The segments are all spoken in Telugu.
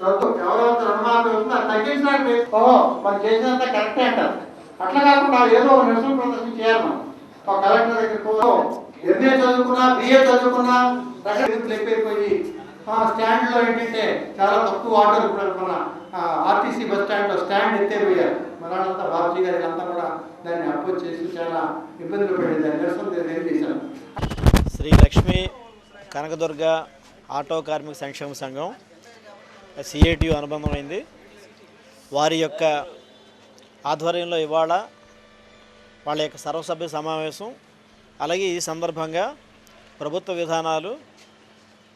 ప్రభుత్వం ఎవరెవరు రుణమాఫీ అవుతుందో అది తగ్గించడానికి ఓహో మనం చేసినంత కరెక్టే అంటారు. అట్లా కాకుండా ఏదో ఒక నిరసన ప్రదర్శన చేయాలి మనం. ఒక కలెక్టర్ దగ్గరికి ఎంఏ చదువుకున్నా బిఏ చదువుకున్నా స్టాండ్లో ఏంటంటే చాలా తక్కువ వాటర్ ఇప్పుడు మన ఆర్టీసీ బస్ స్టాండ్లో స్టాండ్ ఎత్తేపోయారు. మనంతా బాబుజీ గారి అంతా కూడా దాన్ని అపోజ్ చేసి చాలా ఇబ్బందులు పడింది దాన్ని నిరసన శ్రీ లక్ష్మి కనకదుర్గ ఆటో కార్మిక సంక్షేమ సంఘం సిఐటియు అనుబంధమైంది. వారి యొక్క ఆధ్వర్యంలో ఇవాళ వాళ్ళ యొక్క సర్వసభ్య సమావేశం. అలాగే ఈ సందర్భంగా ప్రభుత్వ విధానాలు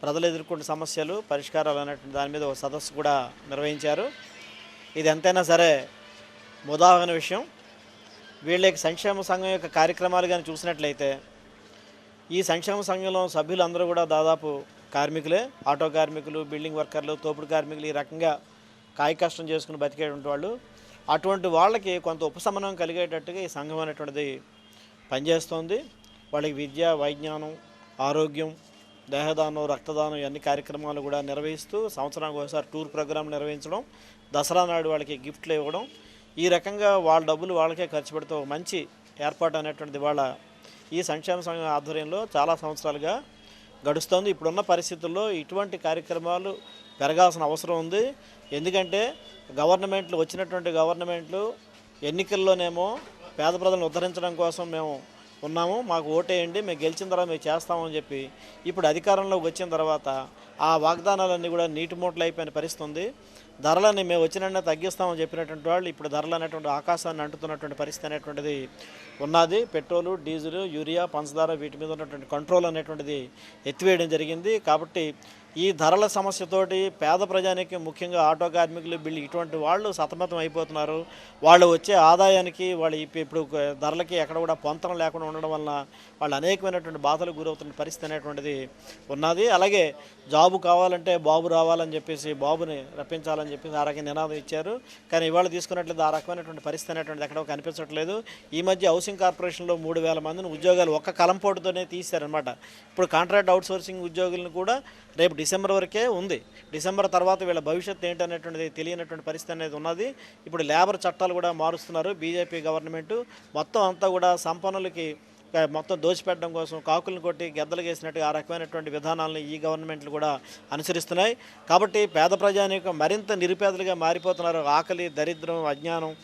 ప్రజలు ఎదుర్కొంటున్న సమస్యలు పరిష్కారాలు అనేటువంటి దాని మీద ఒక సదస్సు కూడా నిర్వహించారు. ఇది ఎంతైనా సరే ఉదాహరణ విషయం. వీళ్ళ యొక్క సంక్షేమ సంఘం యొక్క కార్యక్రమాలు కానీ చూసినట్లయితే ఈ సంక్షేమ సంఘంలో సభ్యులందరూ కూడా దాదాపు కార్మికులే ఆటో కార్మికులు బిల్డింగ్ వర్కర్లు తోపుడు కార్మికులు ఈ రకంగా కాయ కష్టం చేసుకుని బతికేటువంటి వాళ్ళు. అటువంటి వాళ్ళకి కొంత ఉపశమనం కలిగేటట్టుగా ఈ సంఘం అనేటువంటిది పనిచేస్తోంది. వాళ్ళకి విద్య వైజ్ఞానం ఆరోగ్యం దేహదానం రక్తదానం ఇవన్నీ కార్యక్రమాలు కూడా నిర్వహిస్తూ సంవత్సరానికి ఒకసారి టూర్ ప్రోగ్రాం నిర్వహించడం దసరా నాడు వాళ్ళకి గిఫ్ట్లు ఇవ్వడం. ఈ రకంగా వాళ్ళ డబ్బులు వాళ్ళకే ఖర్చు పెడుతూ మంచి ఏర్పాటు అనేటువంటిది వాళ్ళ ఈ సంక్షేమ సంఘం ఆధ్వర్యంలో చాలా సంవత్సరాలుగా గడుస్తోంది. ఇప్పుడున్న పరిస్థితుల్లో ఇటువంటి కార్యక్రమాలు పెరగాల్సిన అవసరం ఉంది. ఎందుకంటే గవర్నమెంట్లు వచ్చినటువంటి గవర్నమెంట్లు ఎన్నికల్లోనేమో పేద ప్రజలను ఉద్ధరించడం కోసం మేము ఉన్నాము. మాకు ఓటేయండి మేము గెలిచిన తర్వాత మేము చేస్తామని చెప్పి ఇప్పుడు అధికారంలోకి వచ్చిన తర్వాత ఆ వాగ్దానాలన్నీ కూడా నీటి మూటలు అయిపోయిన పరిస్థితి ఉంది. ధరలని మేము వచ్చిన తగ్గిస్తామని చెప్పినటువంటి వాళ్ళు ఇప్పుడు ధరలు అనేటువంటి ఆకాశాన్ని అంటుతున్నటువంటి పరిస్థితి అనేటువంటిది ఉన్నది. పెట్రోలు డీజిల్ యూరియా పంచదార వీటి మీద ఉన్నటువంటి కంట్రోల్ అనేటువంటిది ఎత్తివేయడం జరిగింది. కాబట్టి ఈ ధరల సమస్యతోటి పేద ప్రజానికి ముఖ్యంగా ఆటో కార్మికులు బిల్లు ఇటువంటి వాళ్ళు సతమతం అయిపోతున్నారు. వాళ్ళు వచ్చే ఆదాయానికి వాళ్ళు ఇప్పుడు ధరలకి ఎక్కడ కూడా పొంతన లేకుండా ఉండడం వలన వాళ్ళు అనేకమైనటువంటి బాధలు గురవుతున్న పరిస్థితి అనేటువంటిది ఉన్నది. అలాగే జాబు కావాలంటే బాబు రావాలని చెప్పేసి బాబుని రప్పించాలని చెప్పి ఆ రకంగా నినాదం ఇచ్చారు. కానీ ఇవాళ తీసుకున్నట్లయితే ఆ రకమైనటువంటి పరిస్థితి అనేటువంటిది ఎక్కడో కనిపించట్లేదు. ఈ మధ్య హౌసింగ్ కార్పొరేషన్లో మూడు వేల మందిని ఉద్యోగాలు ఒక్క కలంపోటుతోనే తీశారనమాట ఇప్పుడు కాంట్రాక్ట్ అవుట్సోర్సింగ్ ఉద్యోగులను కూడా రేపు డిసెంబర్ వరకే ఉంది. డిసెంబర్ తర్వాత వీళ్ళ భవిష్యత్తు ఏంటనేటువంటిది తెలియనటువంటి పరిస్థితి అనేది ఉన్నది. ఇప్పుడు లేబర్ చట్టాలు కూడా మారుస్తున్నారు. బీజేపీ గవర్నమెంట్ మొత్తం అంతా కూడా సంపన్నులకి మొత్తం దోచిపెట్టడం కోసం కాకులను కొట్టి గెద్దలు వేసినట్టు ఆ రకమైనటువంటి విధానాలను ఈ గవర్నమెంట్లు కూడా అనుసరిస్తున్నాయి. కాబట్టి పేద ప్రజానీకం మరింత నిరుపేదలుగా మారిపోతున్నారు. ఆకలి దరిద్రం అజ్ఞానం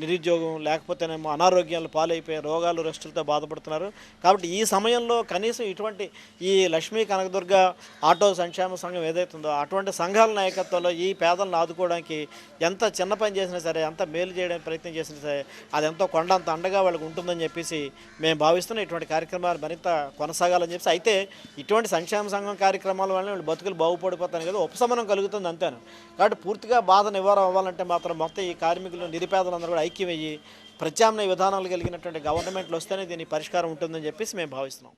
నిరుద్యోగం లేకపోతేనేమో అనారోగ్యాలు పాలైపోయి రోగాలు రెస్టులతో బాధపడుతున్నారు. కాబట్టి ఈ సమయంలో కనీసం ఇటువంటి ఈ లక్ష్మీ కనకదుర్గ ఆటో సంక్షేమ సంఘం ఏదైతుందో అటువంటి సంఘాల నాయకత్వంలో ఈ పేదలను ఆదుకోవడానికి ఎంత చిన్న పని చేసినా సరే ఎంత మేలు చేయడానికి ప్రయత్నం చేసినా సరే అది ఎంతో కొండంత అండగా వాళ్ళకి ఉంటుందని చెప్పేసి మేము భావిస్తున్న. ఇటువంటి కార్యక్రమాలు మరింత కొనసాగాలని చెప్పేసి అయితే ఇటువంటి సంక్షేమ సంఘం కార్యక్రమాల వల్ల వీళ్ళు బతుకులు బాగుపడిపోతాను కదా ఉపశమనం కలుగుతుంది అంతేను? కాబట్టి పూర్తిగా బాధ నివారణ అవ్వాలంటే మాత్రం మొత్తం ఈ కార్మికులు నిరుపేదలందరూ కూడా ఐక్యమయ్యి ప్రత్యామ్నాయ విధానాలు కలిగినటువంటి గవర్నమెంట్లు వస్తేనే దీని పరిష్కారం ఉంటుందని చెప్పేసి మేము భావిస్తున్నాం.